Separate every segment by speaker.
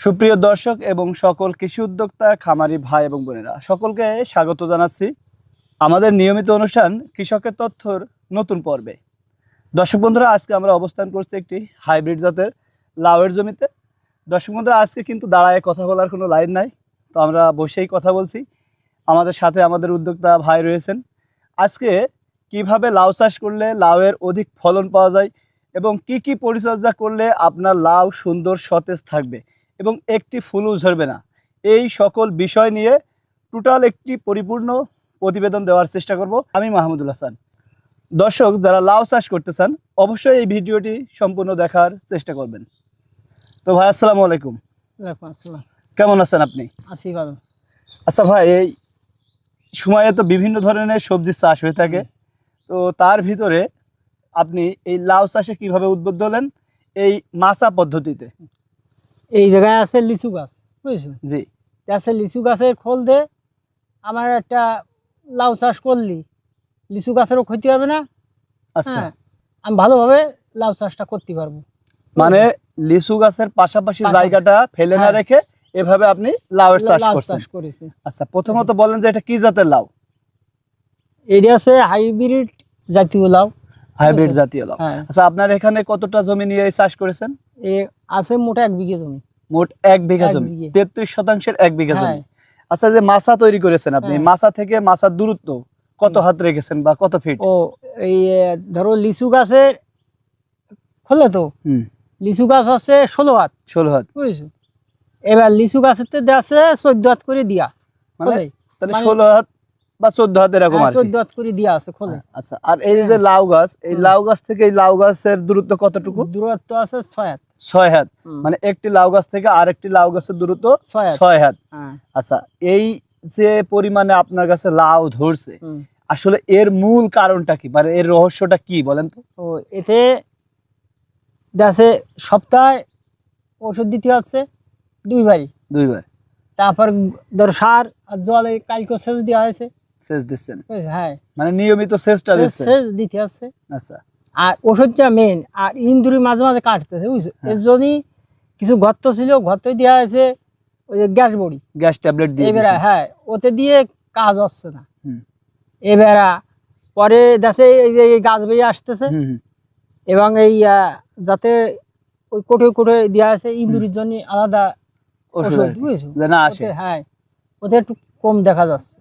Speaker 1: সুপ্রিয় দর্শক এবং সকল কৃষি উদ্যোক্তা, খামারি ভাই এবং বোনেরা, সকলকে স্বাগত জানাচ্ছি আমাদের নিয়মিত অনুষ্ঠান কৃষকের তথ্যর নতুন পর্বে। দর্শক বন্ধুরা, আজকে আমরা অবস্থান করছি একটি হাইব্রিড জাতের লাউয়ের জমিতে। দর্শক বন্ধুরা, আজকে কিন্তু দাঁড়ায় কথা বলার কোনো লাইন নাই, তো আমরা বসেই কথা বলছি। আমাদের সাথে আমাদের উদ্যোক্তা ভাই রয়েছেন। আজকে কীভাবে লাউ চাষ করলে লাউয়ের অধিক ফলন পাওয়া যায় এবং কি কি পরিচর্যা করলে আপনার লাউ সুন্দর সতেজ থাকবে এবং একটি ফুলও ঝরবে না। এই সকল বিষয় নিয়ে টোটাল একটি পরিপূর্ণ প্রতিবেদন দেওয়ার চেষ্টা করব আমি মাহমুদুল হাসান। দর্শক যারা লাউ চাষ করতে চান অবশ্যই এই ভিডিওটি সম্পূর্ণ দেখার চেষ্টা করবেন। তো ভাই আসসালামু আলাইকুম।
Speaker 2: আসসালাম।
Speaker 1: কেমন আছেন আপনি?
Speaker 2: আছি ভালো।
Speaker 1: আচ্ছা ভাই এই সময়ে তো বিভিন্ন ধরনের সবজির চাষ হয়ে থাকে। তো তার ভিতরে আপনি এই লাউ চাষে কীভাবে উদ্বুদ্ধ হলেন? এই মাচা পদ্ধতিতে।
Speaker 2: এই জায়গায় আছে লিচু গাছ বুঝছ
Speaker 1: জি।
Speaker 2: আছে লিচু গাছের খোল দে আমার একটা লাউ চাষ করলি লিচু গাছেরও ক্ষতি হবে না?
Speaker 1: আচ্ছা।
Speaker 2: হ্যাঁ আমি ভালোভাবে লাউ চাষটা করতে পারব।
Speaker 1: মানে লিচু গাছের পাশাপাশি। জায়গাটা ফেলে না
Speaker 2: হ্যাঁ।
Speaker 1: রেখে এভাবে আপনি লাউয়ের চাষ
Speaker 2: লাউ
Speaker 1: করছেন। আচ্ছা প্রথমত বলেন যে এটা কি জাতের লাউ?
Speaker 2: এটা আছে হাইব্রিড জাতীয় লাউ।
Speaker 1: হাইব্রিড জাতীয় লাউ।
Speaker 2: হ্যাঁ।
Speaker 1: আচ্ছা আপনার এখানে কতটা জমি নিয়ে চাষ করেছেন?
Speaker 2: আছে মোটা এক বিঘে জমি।
Speaker 1: মোট এক বিঘা জমি। তেত্রিশ শতাংশের এক বিঘা
Speaker 2: হ্যাঁ।
Speaker 1: জমি আচ্ছা যে মাছা তৈরি করেছেন আপনি
Speaker 2: হ্যাঁ।
Speaker 1: মাছা থেকে মাছার দূরত্ব কত হাত রেখেছেন বা কত ফিট
Speaker 2: ও এই ধরো লিচু গাছে খোলে তো?
Speaker 1: হুম।
Speaker 2: লিচু গাছ আছে ষোলো হাত।
Speaker 1: ষোলো হাত।
Speaker 2: বুঝছ? এবার লিচু গাছের আছে চোদ্দ হাত করে দিয়া।
Speaker 1: মানে তাহলে
Speaker 2: মানে-
Speaker 1: ষোলো হাত বা চোদ্দ হাত এরকম
Speaker 2: হ্যাঁ,
Speaker 1: আর
Speaker 2: চোদ্দ হাত করে দিয়া আছে খোলে।
Speaker 1: আচ্ছা আর এই যে লাউ গাছ এই লাউ গাছ থেকে এই লাউ গাছের দূরত্ব কতটুকু?
Speaker 2: দূরত্ব আছে ছয় হাত।
Speaker 1: ছয় হাত। মানে একটি লাউ গাছ থেকে আরেকটি লাউ গাছের দূরত্ব
Speaker 2: ছয় হাত। হ্যাঁ,
Speaker 1: আচ্ছা এই যে পরিমাণে আপনার কাছে লাউ ধরছে আসলে এর মূল কারণটা কি? মানে এর রহস্যটা কি বলেন তো?
Speaker 2: ও এতে দেশে সপ্তাহে ওষুধ দিতে হচ্ছে দুইবারই।
Speaker 1: দুইবার।
Speaker 2: তারপর ধর সার আর জলে কালকে সেচ দেওয়া হয়েছে।
Speaker 1: সেচ দিচ্ছেন।
Speaker 2: হ্যাঁ।
Speaker 1: মানে নিয়মিত সেচটা
Speaker 2: সেচ-
Speaker 1: দিচ্ছেন।
Speaker 2: সেচ দিতে হচ্ছে
Speaker 1: আচ্ছা।
Speaker 2: আর ওষুধটা মেন আর ইন্দুরি মাঝে মাঝে কাটতেছে বুঝছ?
Speaker 1: হ্যাঁ।
Speaker 2: এর জন্যই কিছু গর্ত ছিল গর্ত দেওয়া হয়েছে ওই যে গ্যাস বড়ি।
Speaker 1: গ্যাস ট্যাবলেট দিয়ে
Speaker 2: এবারে হ্যাঁ ওতে দিয়ে কাজ হচ্ছে না। এবারে পরে দেশে এই যে গাছ বেয়ে আসতেছে। এবং এই যাতে ওই কোঠে কোঠে দেওয়া আছে ইন্দুরির জন্য আলাদা
Speaker 1: ওষুধ।
Speaker 2: বুঝেছ?
Speaker 1: না আসে।
Speaker 2: হ্যাঁ ওতে একটু কম দেখা যাচ্ছে।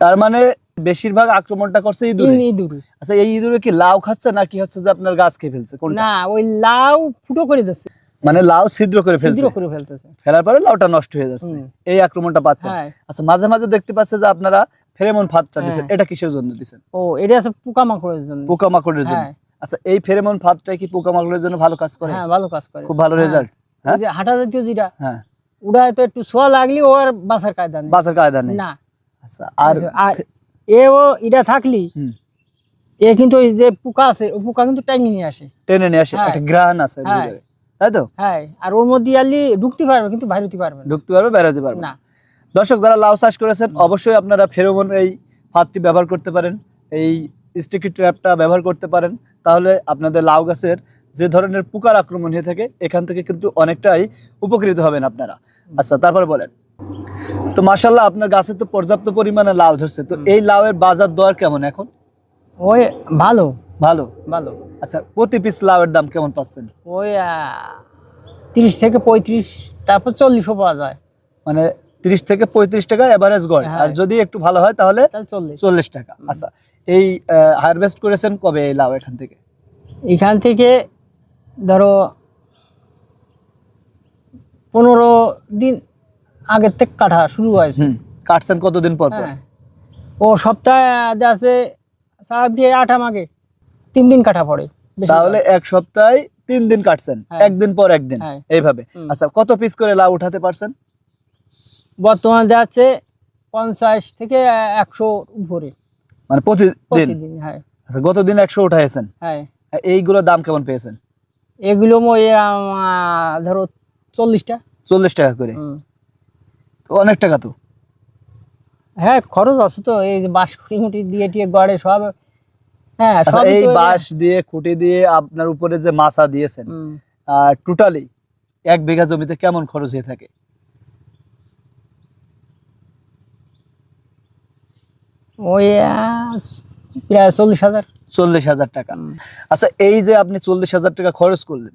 Speaker 1: তার মানে বেশিরভাগ আক্রমণটা করছে ইঁদুরে? আচ্ছা এই ইঁদুরে কি লাউ খাচ্ছে নাকি হচ্ছে যে আপনার গাছ খেয়ে ফেলছে? কোনটা?
Speaker 2: না ওই লাউ ফুটো করে দিচ্ছে।
Speaker 1: মানে লাউ ছিদ্র করে ফেলছে।
Speaker 2: করে ফেলতেছে।
Speaker 1: ফেলার পরে লাউটা নষ্ট হয়ে যাচ্ছে। এই আক্রমণটা পাচ্ছে।
Speaker 2: হ্যাঁ।
Speaker 1: আচ্ছা মাঝে মাঝে দেখতে পাচ্ছে যে আপনারা ফেরেমন ফাঁদটা দিচ্ছেন।
Speaker 2: হ্যাঁ।
Speaker 1: এটা কিসের জন্য দিচ্ছেন?
Speaker 2: ও এটা আছে পোকামাকড়ের জন্য।
Speaker 1: পোকামাকড়ের জন্য।
Speaker 2: হ্যাঁ।
Speaker 1: আচ্ছা এই ফেরেমন ফাঁদটা কি পোকামাকড়ের জন্য ভালো কাজ করে?
Speaker 2: হ্যাঁ ভালো কাজ করে।
Speaker 1: খুব ভালো। রেজাল্ট হ্যাঁ?
Speaker 2: যে হাঁটা জাতীয় যেটা
Speaker 1: হ্যাঁ।
Speaker 2: ওটা তো একটু সোয়া লাগলি ও আর বাসার কায়দা নেই।
Speaker 1: বাঁচার কায়দা নেই।
Speaker 2: না।
Speaker 1: আচ্ছা আর
Speaker 2: আর এ ও এটা থাকলি এ কিন্তু ওই যে পোকা আছে ওই পোকা কিন্তু টাইনি নিয়ে আসে।
Speaker 1: টেনে নিয়ে আসে
Speaker 2: হ্যাঁ।
Speaker 1: একটা গ্রাহণ আছে
Speaker 2: হ্যাঁ।
Speaker 1: ভিতরে। তাই তো?
Speaker 2: হ্যাঁ আর ওর মধ্যে আলি ঢুকতে পারবে কিন্তু বাইরে হতে পারবে
Speaker 1: ঢুকতে পারবে বেরোতে পারবে
Speaker 2: না।
Speaker 1: দর্শক যারা লাউ চাষ করেছেন অবশ্যই আপনারা ফেরোমন এই ফাঁদটি ব্যবহার করতে পারেন এই স্টিকি ট্র্যাপটা ব্যবহার করতে পারেন। তাহলে আপনাদের লাউ গাছের যে ধরনের পোকার আক্রমণ হয়ে থাকে এখান থেকে কিন্তু অনেকটাই উপকৃত হবেন আপনারা। আচ্ছা তারপরে বলেন। তো মাসাল্লাহ আপনার গাছে তো পর্যাপ্ত পরিমাণে লাউ ধরছে। তো। এই লাউয়ের বাজার দর কেমন এখন?
Speaker 2: ওই ভালো।
Speaker 1: ভালো?
Speaker 2: ভালো।
Speaker 1: আচ্ছা প্রতি পিস লাউয়ের দাম কেমন পাচ্ছেন?
Speaker 2: ওই তিরিশ থেকে পঁয়ত্রিশ তারপর চল্লিশও পাওয়া যায়।
Speaker 1: মানে তিরিশ থেকে পঁয়ত্রিশ টাকা এভারেজ গড়।
Speaker 2: হ্যাঁ।
Speaker 1: আর যদি একটু ভালো হয় তাহলে
Speaker 2: চল্লিশ।
Speaker 1: টাকা। আচ্ছা এই হারভেস্ট করেছেন কবে এই লাউ এখান থেকে?
Speaker 2: এখান থেকে ধরো পনেরো দিন আগের থেকে কাটা শুরু হয়েছে।
Speaker 1: কাটছেন কতদিন পর পর?
Speaker 2: হ্যাঁ। ও সপ্তাহে আছে সাত দিয়ে আঠাম আগে তিন দিন কাটা পড়ে।
Speaker 1: তাহলে এক সপ্তাহে তিন দিন কাটছেন।
Speaker 2: হ্যাঁ।
Speaker 1: একদিন পর একদিন
Speaker 2: হ্যাঁ।
Speaker 1: এইভাবে। আচ্ছা কত পিস করে লাউ উঠাতে পারছেন?
Speaker 2: বর্তমানে যাচ্ছে পঞ্চাশ থেকে একশো উপরে।
Speaker 1: মানে প্রতিদিন
Speaker 2: হ্যাঁ।
Speaker 1: আচ্ছা গতদিন একশো উঠাইছেন।
Speaker 2: হ্যাঁ।
Speaker 1: এইগুলোর দাম কেমন পেয়েছেন?
Speaker 2: এগুলো ধরো চল্লিশটা।
Speaker 1: চল্লিশ টাকা করে। অনেক টাকা তো।
Speaker 2: হ্যাঁ খরচ আছে তো এই যে বাঁশ খুঁটি মুটি দিয়ে টিয়ে গড়ে সব হ্যাঁ
Speaker 1: আচ্ছা এই বাঁশ দিয়ে খুঁটি দিয়ে আপনার উপরে যে মাছা দিয়েছেন টোটালি এক বিঘা জমিতে কেমন খরচ হয়ে থাকে?
Speaker 2: ওই প্রায় চল্লিশ হাজার।
Speaker 1: চল্লিশ হাজার টাকা। আচ্ছা এই যে আপনি চল্লিশ হাজার টাকা খরচ করলেন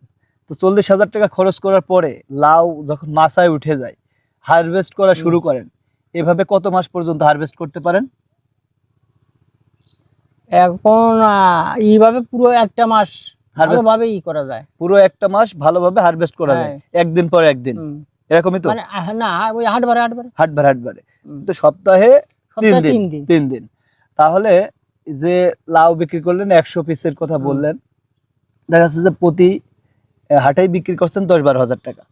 Speaker 1: তো চল্লিশ হাজার টাকা খরচ করার পরে লাউ যখন মাথায় উঠে যায় হারভেস্ট করা শুরু করেন। এভাবে কত মাস পর্যন্ত হারভেস্ট করতে পারেন?
Speaker 2: এখন এইভাবে পুরো একটা মাস ভালোভাবে ই করা যায়।
Speaker 1: পুরো একটা মাস ভালোভাবে হারভেস্ট করা যায়। একদিন পর একদিন। এরকমই তো?
Speaker 2: মানে না ওই হাটবারে হাটবারে।
Speaker 1: হাটবার হাটবারে। তো সপ্তাহে তিন দিন
Speaker 2: তিন দিন।
Speaker 1: তাহলে যে লাউ বিক্রি করলেন একশো পিসের কথা বললেন দেখা যাচ্ছে যে প্রতি হাটেই বিক্রি করছেন দশ বারো হাজার টাকা।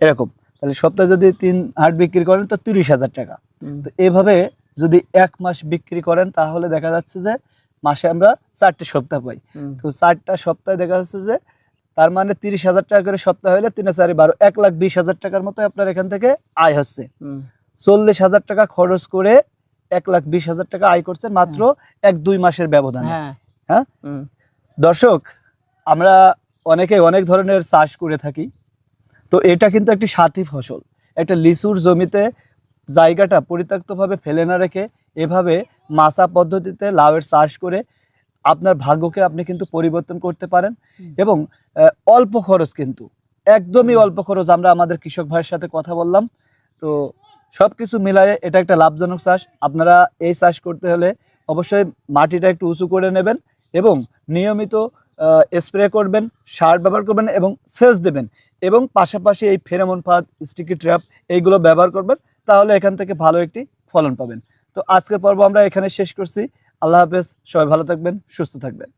Speaker 1: এরকম। তাহলে সপ্তাহে যদি তিন হাট বিক্রি করেন তো তিরিশ হাজার টাকা। তো এভাবে যদি এক মাস বিক্রি করেন তাহলে দেখা যাচ্ছে যে মাসে আমরা চারটে সপ্তাহ পাই। তো চারটা সপ্তাহে দেখা যাচ্ছে যে তার মানে তিরিশ হাজার টাকা করে সপ্তাহ হলে তিন চারি বারো এক লাখ বিশ হাজার টাকার মতো আপনার এখান থেকে আয় হচ্ছে। চল্লিশ হাজার টাকা খরচ করে এক লাখ বিশ হাজার টাকা আয় করছেন মাত্র এক দুই মাসের ব্যবধানে।
Speaker 2: হ্যাঁ।
Speaker 1: হ্যাঁ? দর্শক আমরা অনেকে অনেক ধরনের চাষ করে থাকি। তো এটা কিন্তু একটি সাথী ফসল। একটা লিচুর জমিতে জায়গাটা পরিত্যক্তভাবে ফেলে না রেখে এভাবে মাসা পদ্ধতিতে লাউয়ের চাষ করে আপনার ভাগ্যকে আপনি কিন্তু পরিবর্তন করতে পারেন এবং অল্প খরচ কিন্তু একদমই অল্প খরচ আমরা আমাদের কৃষক ভাইয়ের সাথে কথা বললাম। তো সব কিছু মিলায়ে এটা একটা লাভজনক চাষ। আপনারা এই চাষ করতে হলে অবশ্যই মাটিটা একটু উঁচু করে নেবেন এবং নিয়মিত স্প্রে করবেন, সার ব্যবহার করবেন এবং সেচ দেবেন। এবং পাশাপাশি এই ফেরামন ফাঁদ স্টিকি ট্র্যাপ এইগুলো ব্যবহার করবেন, তাহলে এখান থেকে ভালো একটি ফলন পাবেন। তো আজকের পর্ব আমরা এখানে শেষ করছি। আল্লাহ হাফেজ, সবাই ভালো থাকবেন, সুস্থ থাকবেন।